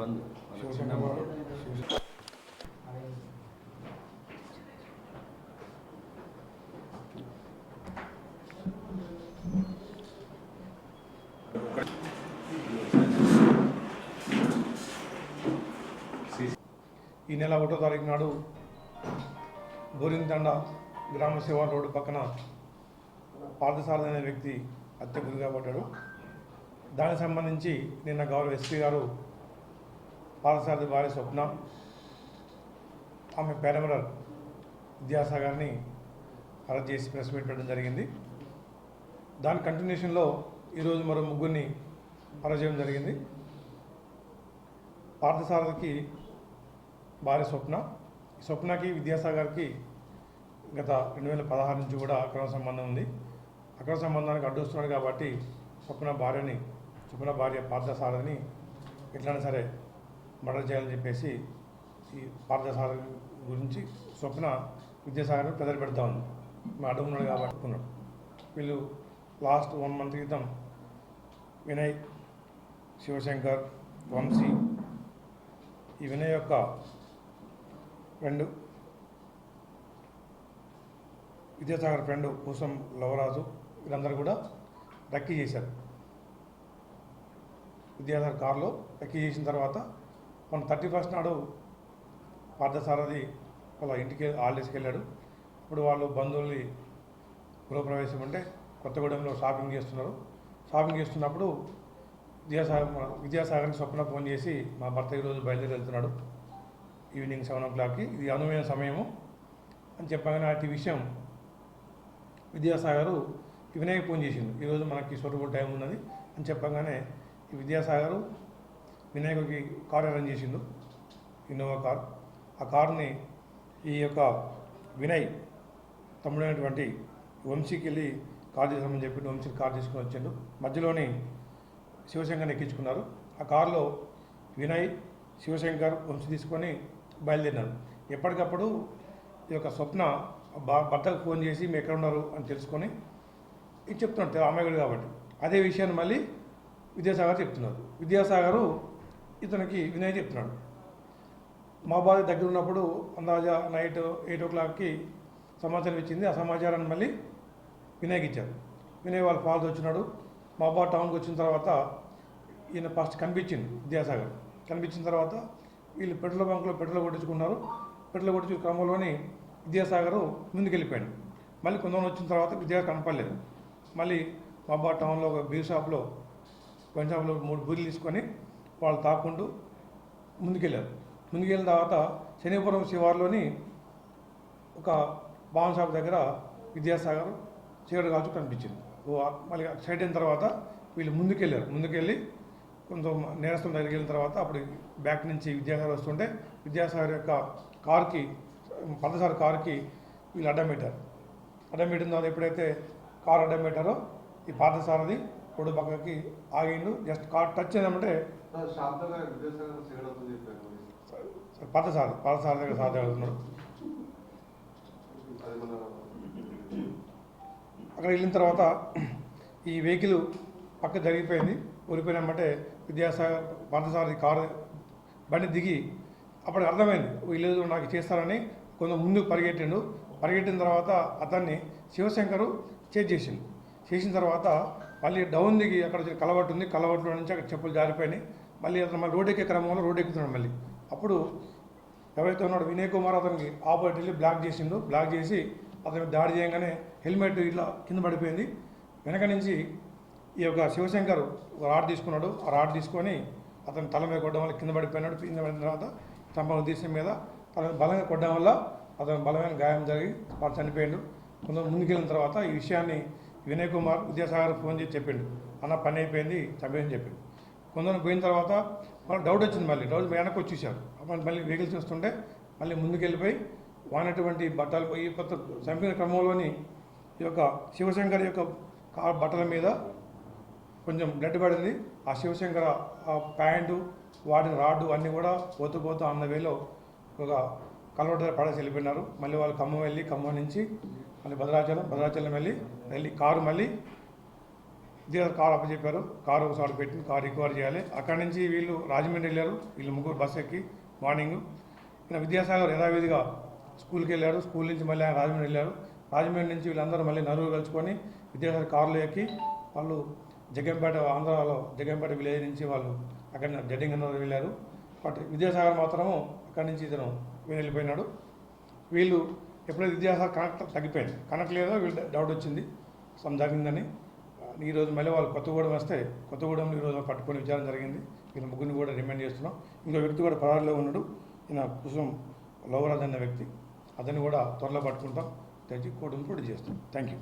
శివశంకర్ ఈ నెల ఒకటో తారీఖు నాడు బోరింతండ గ్రామ సేవా రోడ్డు పక్కన పార్థసారథి అనే వ్యక్తి హత్య గురిగా పడ్డాడు. దానికి సంబంధించి నిన్న గౌరవ ఎస్పీ గారు పార్థసారథి భార్య స్వప్న ఆమె పేరమరల్ విద్యాసాగర్ని అరెస్ట్ చేసి ప్రెస్ మీట్ పెట్టడం జరిగింది. దాని కంటిన్యూషన్లో ఈరోజు మరో ముగ్గురిని అరెస్ట్ చేయడం జరిగింది. పార్థసారథికి భార్య స్వప్న ఈ స్వప్నకి విద్యాసాగర్కి గత రెండు వేల పదహారు నుంచి కూడా అక్రమ సంబంధం ఉంది. అక్రమ సంబంధానికి అడ్డొస్తున్నాడు కాబట్టి స్వప్న భార్యని స్వప్న భార్య పార్థసారథిని ఎట్లయినా సరే మర్డర్ చేయాలని చెప్పేసి ఈ పార్థసాగర్ గురించి స్వప్న విద్యాసాగర్ పెద్దలు పెడతా ఉంది. మా అడ్డం ఉన్నాడు కాబట్టి అనుకున్నాడు. వీళ్ళు లాస్ట్ వన్ మంత్ క్రితం వినయ్ శివశంకర్ వంశీ ఈ వినయ్ యొక్క ఫ్రెండ్ విద్యాసాగర్ ఫ్రెండ్ పూసం లవరాజు వీళ్ళందరూ కూడా రక్కీ చేశారు. విద్యాసాగర్ కారులో రక్కీ చేసిన తర్వాత మన థర్టీ ఫస్ట్ నాడు పార్థసారథి వాళ్ళ ఇంటికి హాలిడేస్కి వెళ్ళాడు. ఇప్పుడు వాళ్ళు బంధువుల్ని గృహప్రవేశం అంటే కొత్తగూడెంలో షాపింగ్ చేస్తున్నారు. షాపింగ్ చేస్తున్నప్పుడు విద్యాసాగర్ విద్యాసాగర్కి స్వప్న ఫోన్ చేసి మా భర్త ఈరోజు బయలుదేరి వెళ్తున్నాడు ఈవినింగ్ సెవెన్ ఓ క్లాక్కి. ఇది అనువైన సమయము అని చెప్పగానే అటు విషయం విద్యాసాగరు వినయ్ ఫోన్ చేసిండు. ఈరోజు మనకి సొరగొట్టు టైం ఉన్నది అని చెప్పగానే ఈ విద్యాసాగరు వినాయకుడికి కార్ అరేంజ్ చేసిండు ఇన్నోవా కార్ ఆ కార్ని ఈ యొక్క వినయ్ తమ్ముడైనటువంటి వంశీకి వెళ్ళి కార్ చేసామని చెప్పి వంశీకి కార్ తీసుకొని వచ్చిండు. మధ్యలోని శివశంకర్ని ఎక్కించుకున్నారు. ఆ కారులో వినయ్ శివశంకర్ వంశీ తీసుకొని బయలుదేరినారు. ఎప్పటికప్పుడు ఈ యొక్క స్వప్న భర్తకు ఫోన్ చేసి మీరు ఎక్కడ ఉన్నారు? అని తెలుసుకొని ఇది చెప్తున్నాడు అమ్మాయిడు కాబట్టి. అదే విషయాన్ని మళ్ళీ విద్యాసాగర్ చెప్తున్నారు. విద్యాసాగరు ఇతనికి వినయ్ చెప్తున్నాడు. మా బాధ దగ్గర ఉన్నప్పుడు అందాజా నైట్ ఎయిట్ ఓ క్లాక్కి సమాచారం ఇచ్చింది. ఆ సమాచారాన్ని మళ్ళీ వినయ్కి ఇచ్చారు. వినయ్ వాళ్ళ ఫాదర్ వచ్చినాడు. మా బావ టౌన్కి వచ్చిన తర్వాత ఈయన ఫస్ట్ కనిపించింది విద్యాసాగర్. కనిపించిన తర్వాత వీళ్ళు పెట్రోల్ బంక్లో పెట్రోల్ కొట్టించుకున్నారు. పెట్రోల్ కొట్టించు క్రమంలోని విద్యాసాగర్ ముందుకు వెళ్ళిపోయాడు మళ్ళీ కొంతమంది వచ్చిన తర్వాత విద్యా కనపడలేదు. మళ్ళీ మా మాబా టౌన్లో ఒక బీర్ షాప్లో వైన్ మూడు బూర్లు తీసుకొని వాళ్ళు తాకుంటూ ముందుకెళ్ళారు. ముందుకెళ్ళిన తర్వాత శనిపురం శివార్లోని ఒక బాన్ షాప్ దగ్గర విద్యాసాగర్ చీకటి కాల్చు కనిపించింది. మళ్ళీ అటు సైడ్ అయిన తర్వాత వీళ్ళు ముందుకెళ్ళారు. ముందుకెళ్ళి కొంచెం నేరస్తుల దగ్గరికి వెళ్ళిన తర్వాత అప్పుడు బ్యాక్ నుంచి విద్యాసాగర్ వస్తుంటే విద్యాసాగర్ యొక్క కారుకి పదసారి కారుకి వీళ్ళు అడ్డం పెట్టారు. అడ్డం పెట్టిన తర్వాత ఎప్పుడైతే కారు అడ్డం పెట్టారో ఈ పార్థసారథి రోడ్డు పక్కకి ఆగిండు. జస్ట్ కార్ టచ్ చెప్పాను పార్థసారథి పార్థసారథి దగ్గర సాధ అవుతున్నాడు అక్కడ వెళ్ళిన తర్వాత ఈ వెహికల్ పక్క జరిగిపోయింది. ఊరిపోయినామంటే విద్యాసాగర్ పార్థసారథి కారు బండి దిగి అప్పటికి అర్థమైంది. వీళ్ళు నాకు చేస్తారని కొంచెం ముందుకు పరిగెట్టిండు. పరిగెట్టిన తర్వాత అతన్ని శివశంకరు చేజ్ చేసిండు. చేసిన తర్వాత మళ్ళీ డౌన్ దిగి అక్కడ కలవట్టు ఉంది కలవట్లో నుంచి అక్కడ చెప్పులు జారిపోయినాయి. మళ్ళీ అతను మళ్ళీ రోడ్ ఎక్కే క్రమంలో రోడ్ ఎక్కుతున్నాడు మళ్ళీ. అప్పుడు ఎవరైతే ఉన్నాడు వినయ్ కుమార్ అతనికి ఆపోజిట్ వెళ్ళి బ్లాక్ చేసిండు. బ్లాక్ చేసి అతను దాడి చేయగానే హెల్మెట్ ఇట్లా కింద పడిపోయింది. వెనక నుంచి ఈ యొక్క శివశంకర్ ఒక రాడ్ తీసుకున్నాడు. ఆ రాడ్ తీసుకొని అతను తల మీద కొట్టడం వల్ల కింద పడిపోయినాడు. కింద పడిన తర్వాత చంపన ఉద్దేశం మీద అతను బలంగా కొట్టడం వల్ల అతను బలమైన గాయం జరిగి వాడు చనిపోయాడు. కొంత ముందుకెళ్ళిన తర్వాత ఈ విషయాన్ని వినయ్ కుమార్ విద్యాసాగర్ ఫోన్ చేసి చెప్పిండు. అన్న పని అయిపోయింది చంపేసి చెప్పిండు. కొందరు పోయిన తర్వాత మళ్ళీ డౌట్ వచ్చింది మళ్ళీ. డౌట్ వెనక్కి వచ్చేసారు. అప్పుడు మళ్ళీ వెహికల్స్ వస్తుంటే మళ్ళీ ముందుకెళ్ళిపోయి వానటువంటి బట్టలు పోయి కొత్త చంపిన క్రమంలోని ఈ యొక్క శివశంకర్ యొక్క కా బట్టల మీద కొంచెం బ్లడ్ పడింది. ఆ శివశంకర ఆ ప్యాంటు వాడిన రాడ్డు అన్నీ కూడా పోతూ పోతూ అన్న వేలో ఒక కలవట పడేసి వెళ్ళిపోయినారు. మళ్ళీ వాళ్ళు ఖమ్మం వెళ్ళి ఖమ్మం నుంచి మళ్ళీ భద్రాచలం భద్రాచలం వెళ్ళి వెళ్ళి కారు మళ్ళీ విద్యాసాగర్ కారు అప్పచెప్పారు. కారు ఒకసారి పెట్టి కారు రికవర్ చేయాలి. అక్కడి నుంచి వీళ్ళు రాజమండ్రి వెళ్ళారు. వీళ్ళు ముగ్గురు బస్సు ఎక్కి మార్నింగ్. ఈయన విద్యాసాగర్ యథావిధిగా స్కూల్కి వెళ్ళారు స్కూల్ నుంచి మళ్ళీ ఆయన రాజమండ్రి వెళ్ళారు. రాజమండ్రి నుంచి వీళ్ళందరూ మళ్ళీ నలుగురు కలుసుకొని విద్యాసాగర్ కారులో ఎక్కి వాళ్ళు జగ్గంపేట ఆంధ్రాలో జగ్గంపేట విలేజ్ నుంచి వాళ్ళు అక్కడ జడ్డింగ్ వెళ్ళారు. బట్ విద్యాసాగర్ మాత్రము అక్కడి నుంచి ఇతను వెళ్ళిపోయినాడు వీళ్ళు ఎప్పుడైతే విద్యాసాగర్ కనెక్ట్ తగ్గిపోయింది. కనెక్ట్ లేదో వీళ్ళు డౌట్ వచ్చింది. సమ్ ఈరోజు మళ్ళీ వాళ్ళు కొత్తగూడెం వస్తే కొత్తగూడెంలో ఈరోజు పట్టుకొని విచారం జరిగింది. వీళ్ళ ముగ్గురిని కూడా రిమైండ్ చేస్తున్నాం. ఇంకో వ్యక్తి కూడా పరారులో ఉన్నాడు. ఈయన కుసుం లోవరాజ్ అన్న వ్యక్తి. అతన్ని కూడా త్వరలో పట్టుకుంటాం. తెచ్చి కోర్టును ప్రొడ్యూస్ చేస్తాం. Thank you